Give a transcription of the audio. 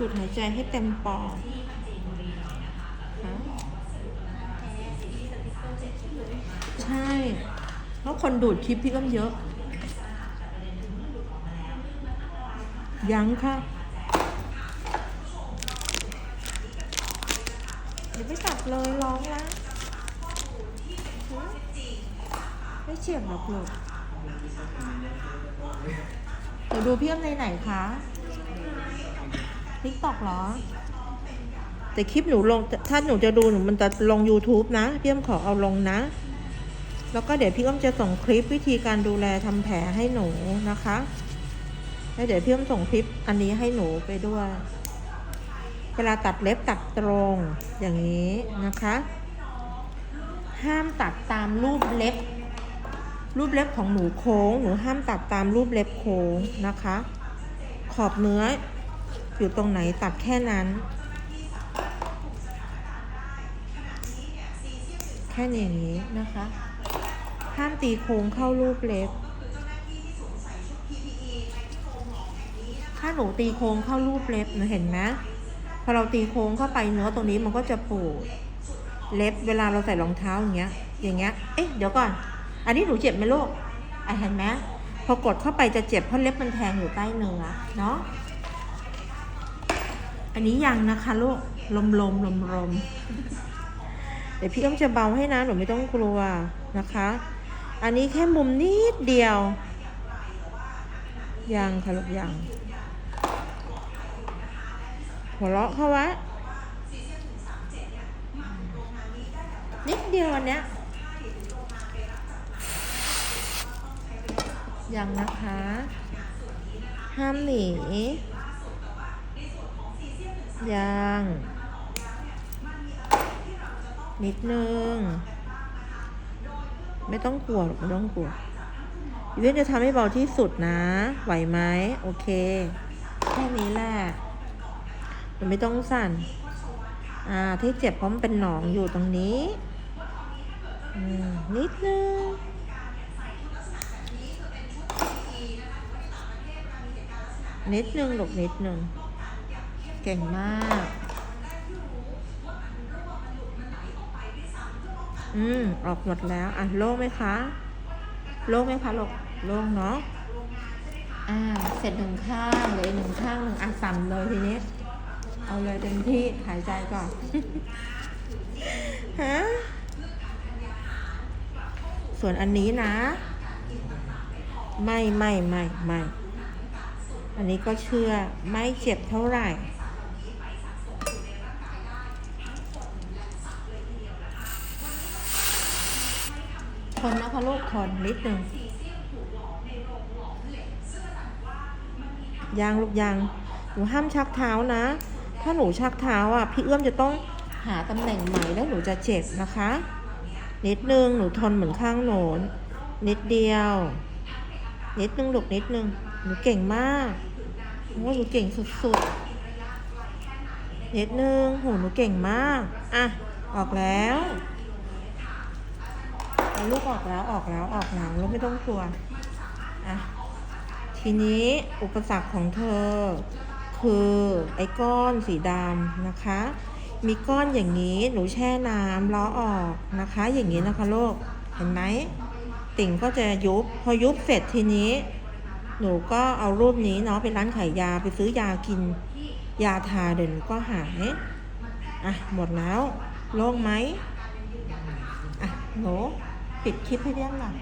สูดหายใจให้เต็มปอดใช่ เพราะคนดูดคลิปพี่ก็เยอะ ยังค่ะ เดี๋ยวไปสับเลยร้องแล้วฮะไม่เฉียบหรอกลูกเดี๋ยวดูพี่อ้ำในไหนคะ ทิกตอกเหรอ แต่คลิปหนูลง ถ้าหนูจะดูหนูมันจะลง YouTube นะ พี่อ้ำขอเอาลงนะ แล้วก็เดี๋ยวพี่อ้ำจะส่งคลิปวิธีการดูแลทำแผลให้หนูนะคะ แล้วเดี๋ยวพี่อ้ำส่งคลิปอันนี้ให้หนูไปด้วย เวลาตัดเล็บตัดตรงอย่างนี้นะคะ ห้ามตัดตามรูปเล็บ รูปเล็บของหนูโค้ง หนูห้ามตัดตามรูปเล็บโค้งนะคะ ขอบเนื้อ อยู่ตรงไหนตัดแค่นั้น แค่นี้อย่างนี้นะคะ ห้ามตีโค้งเข้ารูปเล็บ ถ้าหนูตีโค้งเข้ารูปเล็บหนูเห็นไหมพอเราตีโค้งเข้าไปเนื้อตรงนี้มันก็จะปูดเล็บเวลาเราใส่รองเท้าอย่างเงี้ย อย่างเงี้ย เอ๊ะ เดี๋ยวก่อน อันนี้หนูเจ็บไหมลูกอะเห็นไหมพอกดเข้าไปจะเจ็บเพราะเล็บมันแทงอยู่ใต้เนื้อเนาะ อันนี้ยังนะคะลูกลมลมลมลมเดี๋ยวพี่อ้อมจะเบาให้นะหนูไม่ต้องกลัวนะคะ อันนี้แค่มุมนิดเดียว ยังค่ะลูกยัง หัวเราะเข้าว้นิดเดียวอันเนี้ยยังนะคะ ห้ามหนี ยังนิดนึง ไม่ต้องกลัวหรอกไม่ต้องกลัวอีเวนจะทำให้เบาที่สุดนะ ไหวไหมโอเค แค่นี้แหละมันไม่ต้องสั่น อ่า ที่เจ็บเพราะมันเป็นหนองอยู่ตรงนี้อนิดนึงนิดนึงหลบนิดนึง เก่งมาก อืม ออกหมดแล้ว อะ โล่งไหมคะ โล่งไหมคะลกโล่งเนาะ อ่า เสร็จหนึ่งข้างเหลยหนึ่งข้างหนึ่งอะสั่นเลยทีนี้ เอาเลยเต็มที่ หายใจก่อน ฮะ ส่วนอันนี้นะ ไม่ไม่ไม่ไม่ อันนี้ก็เชื่อไม่เจ็บเท่าไหร่ คนนะคะลูกคนนิดหนึ่งยางลูกยางหนูห้ามชักเท้านะ ถ้าหนูชักเท้าอะ พี่เอื้อมจะต้องหาตำแหน่งใหม่แล้วหนูจะเจ็บนะคะ นิดนึงหนูทนเหมือนข้างโหนนนิดเดียว นิดนึงลูกนิดนึงหนูเก่งมากโอ้หนูเก่งสุดๆนิดนึงโหหนูเก่งมาก อะ ออกแล้ว ลูกออกแล้วออกแล้วออกแล้วลูกไม่ต้องกลัวอะทีนี้อุปสรรคของเธอ คือไอ้ก้อนสีดำนะคะ มีก้อนอย่างนี้หนูแช่น้ำล้อออกนะคะ อย่างนี้นะคะลูกเห็นไหมติ่งก็จะยุบพอยุบเสร็จทีนี้ หนูก็เอารูปนี้เนาะไปร้านขายยาไปซื้อยากิน ยาทาเดี๋ยวหนูก็หายอะหมดแล้วโล่งไหมอะหนู ปิดคลิปให้เรียบหน่อย